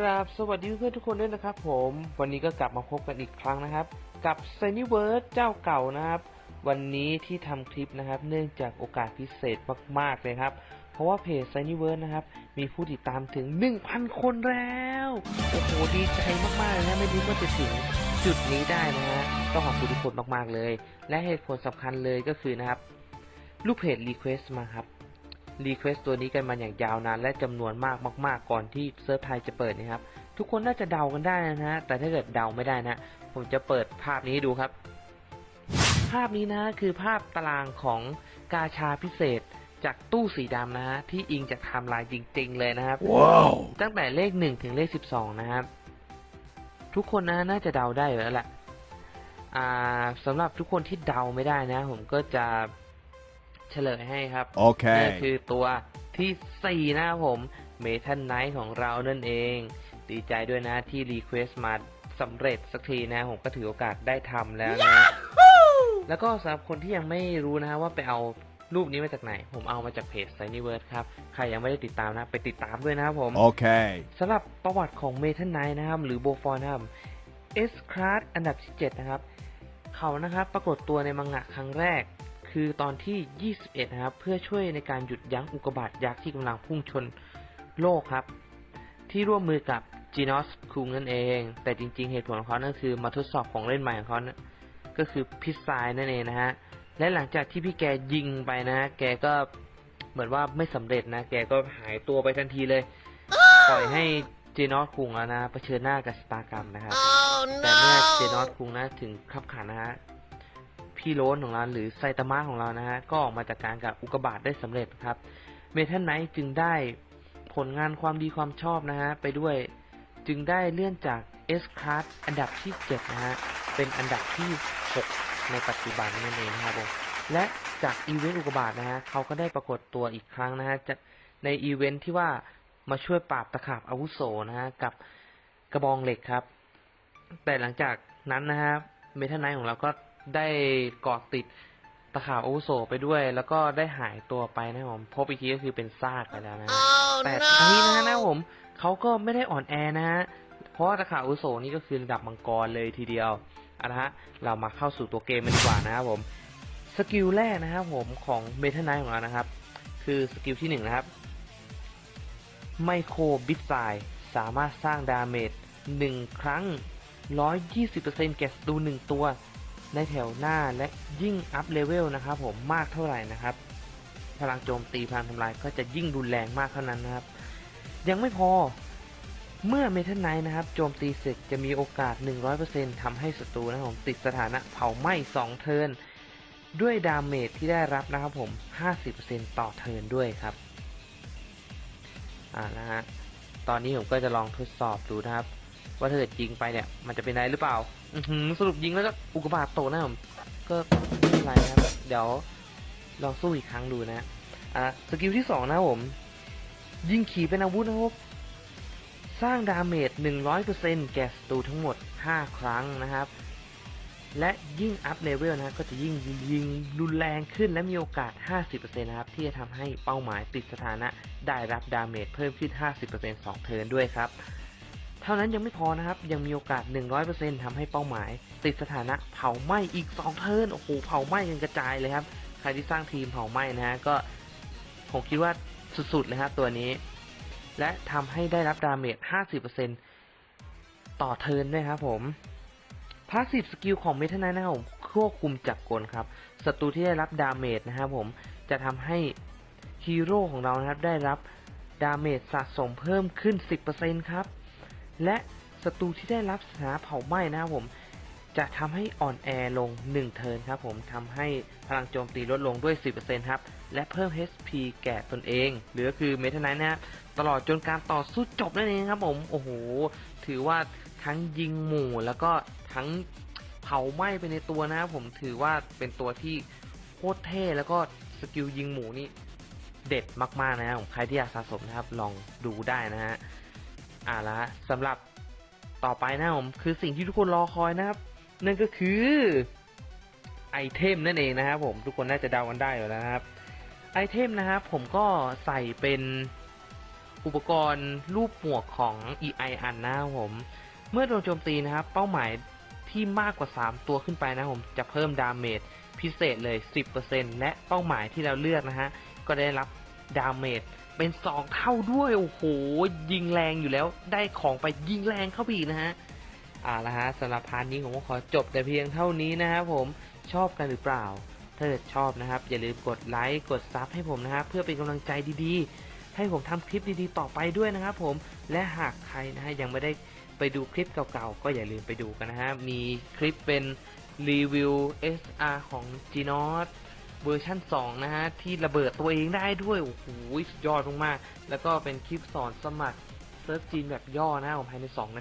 กราบสวัสดีเพื่อนทุกคนด้วยนะครับผม วันนี้ก็กลับมาพบกันอีกครั้งนะครับ กับ s ซ n y w o r d เจ้าเก่านะครับ วันนี้ที่ทำคลิปนะครับ เนื่องจากโอกาสพิเศษมากๆเลยครับ เพราะว่าเพจ s ซ n y w o r d นะครับ มีผู้ติดตามถึง 1,000 คนแล้ว โอ้โห ดีใจมากๆเลยนะ ไม่คิดว่าจะถึงจุดนี้ได้นะฮะต้องขอบคุณทุกคนมากๆเลย และเหตุผลสำคัญเลยก็คือนะครับ ลูกเพจรีเควส์มาครับ รีเควสตัวนี้กันมาอย่างยาวนานและจำนวนมากมากๆก่อนที่เซิร์ฟไทยจะเปิดนะครับ ทุกคนน่าจะเดากันได้นะฮะแต่ถ้าเกิดเดาไม่ได้นะ ผมจะเปิดภาพนี้ให้ดูครับ ภาพนี้นะคือภาพตารางของกาชาพิเศษจากตู้สีดำนะฮะที่อิงจากไทม์ไลน์จริง ๆ เลยนะครับ Wow. ตั้งแต่เลขหนึ่งถึงเลขสิบสองนะครับ ทุกคนนะน่าจะเดาได้อยู่แล้วแหละอ่าสำหรับทุกคนที่เดาไม่ได้นะ ผมก็จะ เฉลยให้ครับนั่น Okay. คือตัวที่สี่นะครับผมเมทัลไนท์ของเรานั่นเอง ดีใจด้วยนะที่รีเควสต์มาสำเร็จสักทีนะ ผมก็ถือโอกาสได้ทำแล้วนะ แล้วก็สำหรับคนที่ยังไม่รู้นะว่าไปเอารูปนี้มาจากไหน ผมเอามาจากเพจ s ซนิเวิร์ครับ ใครยังไม่ได้ติดตามนะ ไปติดตามด้วยนะครับผม Okay. สำหรับประวัติของเมทัลไนท์นะครับ หรือโบฟอนนะครับเอสคลาสอันดับที่ 7 นะครับ เขานะครับปรากฏตัวในมังงะครั้งแรก คือตอนที่ 21 นะครับ เพื่อช่วยในการหยุดยั้งอุกกาบาตยักษ์ที่กำลังพุ่งชนโลกครับ ที่ร่วมมือกับจีนอสคุงนั่นเอง แต่จริงๆ เหตุผลของเขานั่นคือมาทดสอบของเล่นใหม่ของเขานะก็คือพิซซายนั่นเองนะฮะ และหลังจากที่พี่แกยิงไปนะ แกก็เหมือนว่าไม่สำเร็จนะ แกก็หายตัวไปทันทีเลย ปล่อยให้เจนอสคุงแล้วนะเผชิญหน้ากับชะตากรรมนะครับ แต่เมื่อเจนอสคุงนะถึงขับขันนะฮะ พี่โรนของเราหรือไซตามะของเรานะฮะก็ออกมาจากการกับอุกกาบาตได้สำเร็จครับเมทัลไนท์จึงได้ผลงานความดีความชอบนะฮะไปด้วยจึงได้เลื่อนจาก S Class อันดับที่ 7 นะฮะ เป็นอันดับที่ 6 ในปัจจุบันนั่นเองนะครับผม และจากอีเวนต์อุกกาบาตนะฮะเขาก็ได้ปรากฏตัวอีกครั้งนะฮะจะในอีเวนต์ที่ว่ามาช่วยปราบตะขาบอาวุโสนะฮะ กับกระบองเหล็กครับ แต่หลังจากนั้นนะฮะเมทัลไนท์ของเราก็ ได้เกาะติดตะขาบอาวุโสไปด้วย แล้วก็ได้หายตัวไปนะครับผมพบอีกทีก็คือเป็นซากไปแล้วนะฮะแต่ทั้งนี้นะฮะนะครับผมเขาก็ไม่ได้อ่อนแอนะฮะเพราะว่าตะขาบอาวุโสนี่ก็คือระดับมังกรเลยทีเดียวเอาละฮะเรามาเข้าสู่ตัวเกมกันดีกว่านะครับผมสกิลแรกนะครับผมของเมทัลไนท์ของเรานะครับ คือสกิลที่หนึ่งนะครับไมโครบิตไซสามารถสร้างดาเมจหนึ่งครั้ง 120%แก่ศัตรูหนึ่งตัว ในแถวหน้าและยิ่งอัพเลเวลนะครับผมมากเท่าไหร่นะครับ พลังโจมตีพลังทำลายก็จะยิ่งรุนแรงมากเท่านั้นนะครับ ยังไม่พอเมื่อเมทัลไนท์นะครับโจมตีเสร็จจะมีโอกาส 100%ทำให้ศัตรูนะครับผมติดสถานะเผาไหม้2เทิร์นด้วยดาเมจที่ได้รับนะครับผม 50%ต่อเทิร์นด้วยครับอ่านะฮะตอนนี้ผมก็จะลองทดสอบดูนะครับ ว่าถ้าเกิดยิงไปเนี่ย มันจะเป็นไรหรือเปล่า อือหือสรุปยิงแล้วก็อุกกาบาตตกนะผมก็ไม่เป็นไรนะครับเดี๋ยวลองสู้อีกครั้งดูนะอะสกิลที่สองนะผม ยิงขี่เป็นอาวุธนะครับสร้างดาเมจ 100%แก่ศัตรูทั้งหมด 5 ครั้งนะครับ และยิ่งอัพเลเวลนะก็จะยิ่งยิงรุนแรงขึ้นและมีโอกาส 50%นะครับ ที่จะทำให้เป้าหมายติดสถานะได้รับดาเมจเพิ่มขึ้น 50% 2 เทิร์นด้วยครับ เท่านั้นยังไม่พอนะครับ ยังมีโอกาส 100%ทำให้เป้าหมาย ติดสถานะเผาไหม้อีก 2 เทิร์นโอ้โหเผาไหม้กันกระจายเลยครับ ใครที่สร้างทีมเผาไหม้นะฮะก็ผมคิดว่าสุดๆเลยครับตัวนี้ และทำให้ได้รับดาเมจ 50%ต่อเทิร์นด้วยครับผมพาสซีฟสกิลของเมทัลไนท์นะครับผมควบคุมจักรกลครับศัตรูที่ได้รับดาเมจนะครับผมจะทำให้ฮีโร่ของเรานะครับได้รับดาเมจสะสมเพิ่มขึ้น 10%ครับ และศัตรูที่ได้รับสถานเผาไหม้นะครับผม จะทำให้อ่อนแอลง 1 เทิร์นครับผมทำให้พลังโจมตีลดลงด้วย 10%ครับ และเพิ่ม HP แก่ตนเอง หรือก็คือเมทัลไนท์นะฮะตลอดจนการต่อสู้จบนั่นเองครับผม โอ้โห ถือว่าทั้งยิงหมู่แล้วก็ทั้งเผาไหม้ไปในตัวนะครับผมถือว่าเป็นตัวที่โคตรเท่แล้วก็สกิลยิงหมูนี่เด็ดมากๆนะครับผมใครที่อยากสะสมนะครับลองดูได้นะฮะ อ่าละสำหรับต่อไปนะผมคือสิ่งที่ทุกคนรอคอยนะครับ นั่นก็คือไอเทมนั่นเองนะครับผมทุกคนน่าจะเดากันได้อยู่แล้วนะครับไอเทมนะครับผมก็ใส่เป็นอุปกรณ์รูปหมวกของ EI อันนะครับผม เมื่อโดนโจมตีนะครับ เป้าหมายที่มากกว่า 3 ตัวขึ้นไปนะผมจะเพิ่มดาเมจพิเศษเลย 10%และเป้าหมายที่เราเลือกนะฮะก็ได้รับดาเมจ เป็น2เท่าด้วย โอ้โห ยิงแรงอยู่แล้ว ได้ของไปยิงแรงเข้าไปอีกนะฮะอ่าละฮะสำหรับพาร์ทนี้ผมก็ขอจบแต่เพียงเท่านี้นะครับผมชอบกันหรือเปล่า ถ้าเกิดชอบนะครับ อย่าลืมกดไลค์กดซับให้ผมนะครับเพื่อเป็นกำลังใจดีๆ ให้ผมทำคลิปดีๆ ต่อไปด้วยนะครับผมและหากใครนะฮะยังไม่ได้ไปดูคลิปเก่าๆ ก็อย่าลืมไปดูกันนะฮะมีคลิปเป็นรีวิว SR ของ g n o t เวอร์ชั่น 2 นะฮะ ที่ระเบิดตัวเองได้ด้วย โอ้โหสุดยอดมากๆแล้วก็เป็นคลิปสอนสมัครเซิร์ฟจีนแบบย่อนะของภายใน 2 นา